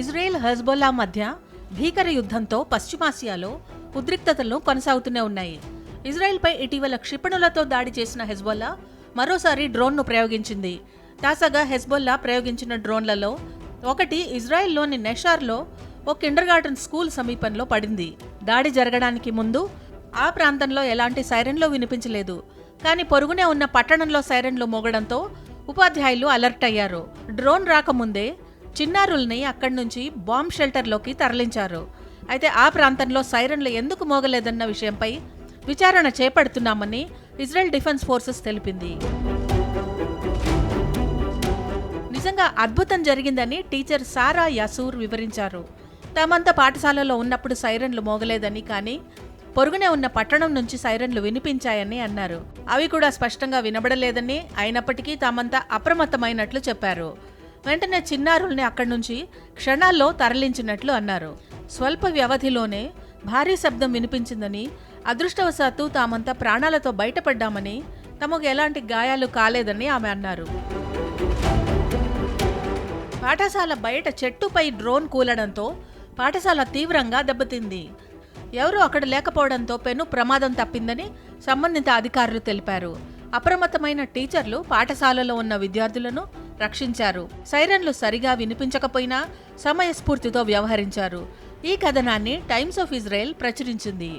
Israel Hezbollah మధ్య భీకర యుద్ధంతో పశ్చిమాసియాలో ఉద్రిక్తతలు కొనసాగుతూనే ఉన్నాయి. ఇజ్రాయెల్పై ఇటీవల క్షిపణులతో దాడి చేసిన హెజ్బొల్లా మరోసారి డ్రోన్ను ప్రయోగించింది. తాజాగా హెజ్బొల్లా ప్రయోగించిన డ్రోన్లలో ఒకటి ఇజ్రాయెల్లోని నెషార్లో ఓ కిండర్ గార్డెన్ స్కూల్ సమీపంలో పడింది. దాడి జరగడానికి ముందు ఆ ప్రాంతంలో ఎలాంటి సైరన్లు వినిపించలేదు. కానీ పొరుగునే ఉన్న పట్టణంలో సైరన్లు మోగడంతో ఉపాధ్యాయులు అలర్ట్ అయ్యారు. డ్రోన్ రాకముందే చిన్నారుల్ని అక్కడి నుంచి బాంబ్ షెల్టర్లోకి తరలించారు. అయితే ఆ ప్రాంతంలో సైరన్లు ఎందుకు మోగలేదన్న విషయంపై విచారణ చేపడుతున్నామని ఇజ్రాయెల్ డిఫెన్స్ ఫోర్సెస్ తెలిపింది. నిజంగా అద్భుతం జరిగిందని టీచర్ సారా యసూర్ వివరించారు. తామంతా పాఠశాలలో ఉన్నప్పుడు సైరన్లు మోగలేదని కానీ పొరుగునే ఉన్న పట్టణం నుంచి సైరన్లు వినిపించాయని అన్నారు. అవి కూడా స్పష్టంగా వినబడలేదని అయినప్పటికీ తామంతా అప్రమత్తమైనట్లు చెప్పారు. వెంటనే చిన్నారుల్ని అక్కడి నుంచి క్షణాల్లో తరలించినట్లు అన్నారు. స్వల్ప వ్యవధిలోనే భారీ శబ్దం వినిపించిందని అదృష్టవశాత్తు తామంతా ప్రాణాలతో బయటపడ్డామని తమకు ఎలాంటి గాయాలు కాలేదని ఆమె అన్నారు. పాఠశాల బయట చెట్టుపై డ్రోన్ కూలడంతో పాఠశాల తీవ్రంగా దెబ్బతింది. ఎవరూ అక్కడ లేకపోవడంతో పెను ప్రమాదం తప్పిందని సంబంధిత అధికారులు తెలిపారు. అప్రమత్తమైన టీచర్లు పాఠశాలలో ఉన్న విద్యార్థులను రక్షించారు. సైరన్లు సరిగా వినిపించకపోయినా సమయస్ఫూర్తితో వ్యవహరించారు. ఈ కథనాన్ని టైమ్స్ ఆఫ్ ఇజ్రాయెల్ ప్రచురించింది.